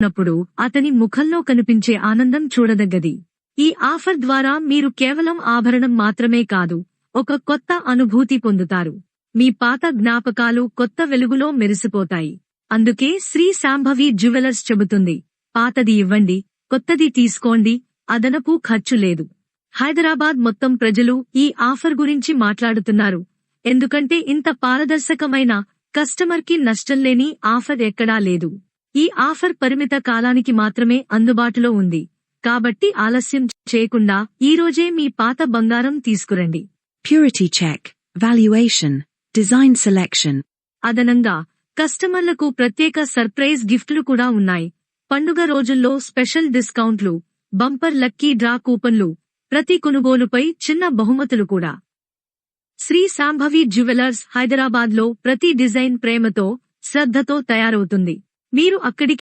ఉన్నప్పుడు అతని ముఖంలో కనిపించే ఆనందం చూడదగ్గది. ఈ ఆఫర్ ద్వారా మీరు కేవలం ఆభరణం మాత్రమే కాదు ఒక కొత్త అనుభూతి పొందుతారు. మీ పాత జ్ఞాపకాలు కొత్త వెలుగులో మెరిసిపోతాయి. అందుకే శ్రీ శాంభవి జ్యువెలర్స్ చెబుతుంది పాతది ఇవ్వండి కొత్తది తీసుకోండి అదనపు ఖర్చు లేదు. హైదరాబాద్ మొత్తం ప్రజలు ఈ ఆఫర్ గురించి మాట్లాడుతున్నారు. ఎందుకంటే ఇంత పారదర్శకమైన కస్టమర్కి నష్టం లేని ఆఫర్ ఎక్కడా లేదు. ఈ ఆఫర్ పరిమిత కాలానికి మాత్రమే అందుబాటులో ఉంది. కాబట్టి ఆలస్యం చేయకుండా ఈ రోజే మీ పాత బంగారం తీసుకురండి. Purity check, valuation, design selection. అదనంగా కస్టమర్లకు ప్రత్యేక సర్ప్రైజ్ గిఫ్ట్లు కూడా ఉన్నాయి. పండుగ రోజుల్లో స్పెషల్ డిస్కౌంట్లు బంపర్ లక్కీ డ్రా కూపన్లు ప్రతి కొనుగోలుపై చిన్న బహుమతులు కూడా. శ్రీ సాంభవి జ్యువెలర్స్ హైదరాబాద్లో ప్రతి డిజైన్ ప్రేమతో శ్రద్ధతో తయారవుతుంది. మీరు అక్కడికి